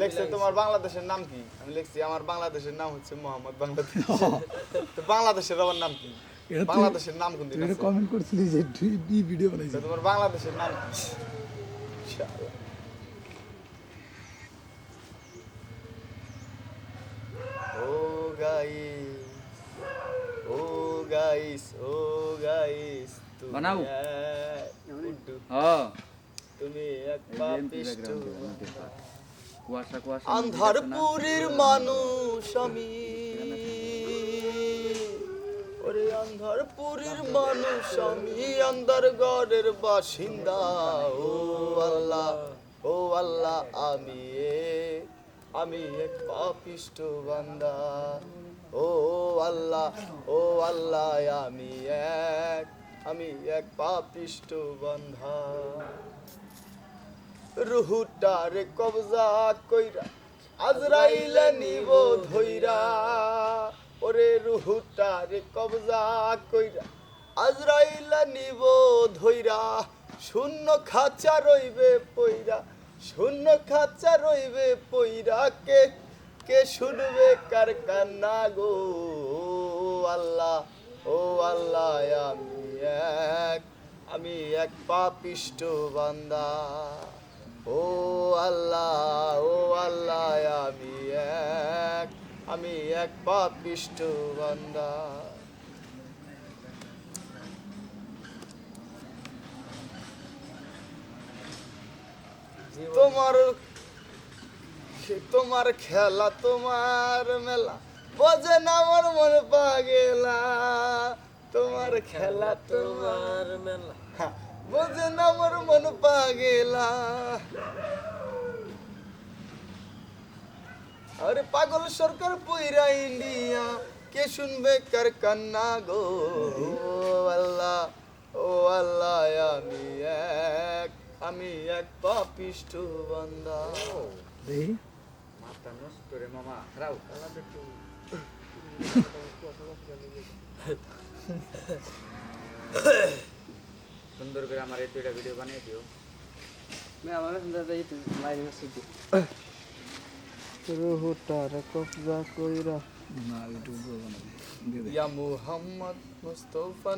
লেখছে তোমার বাংলাদেশের নাম কি? আমি লিখছি আমার বাংলাদেশের নাম হচ্ছে মোহাম্মদ বাংলাদেশ। তো বাংলাদেশের আবার নাম কি? বাংলাদেশের নাম কোন দিন কমেন্ট করছিলি যে তুই ভিডিও তো তোমার বাংলাদেশের নাম কি? Oh guys oh guys oh guys বানাও। হ্যাঁ তুমি এক পাপিষ্ট আন্ধারপুরের মানুষ আমি। ওরে আন্ধারপুরের মানুষ আমি আন্ধারগড়ের বাসিন্দা। ও আল্লাহ ও আল্লাহ আমি আমি এক পাপিষ্ট বান্দা। ও আল্লাহ ও আল্লাহ আমি এক আমি এক পাপিষ্ট বান্ধা। রুহুটারে কবজা কইরা, আজরাইলে নিব ধইরা। ওরে রুহুটারে কবজা কইরা, আজরাইলে নিব ধইরা। শূন্য খাঁচা রইবে পইরা, শূন্য খাঁচা রইবে পইরা। কে কে শুনবে কার কান্না গো? আল্লাহ, ও আল্লাহ আমি এক আমি এক পাপিষ্ট বান্দা। ও আল্লাহ ও আল্লাহ আমি এক আমি এক পাপিষ্ট বান্দা। তোমার তোমার খেলা তোমার মেলা বোঝে না আমার মন পাগেলা। তোমার খেলা তোমার মেলা। হ্যাঁ, বোঝে না আমার মন পাগেলা। আরে পাগল সরকার পইরা ইন্ডিয়া কে শুনবে কার কান্না গো? ও আল্লাহ ও আল্লাহ আমি এক আমি এক পাপিষ্ট বান্দা। মাথা নষ্ট রে মামা খারাপ সুন্দর করে আমার এই দুইটা ভিডিও বানিয়ে দিও। রুহুটারে কবজা কইরা না ইউটিউব বানাবি। ইয়া মুহাম্মদ মুস্তফা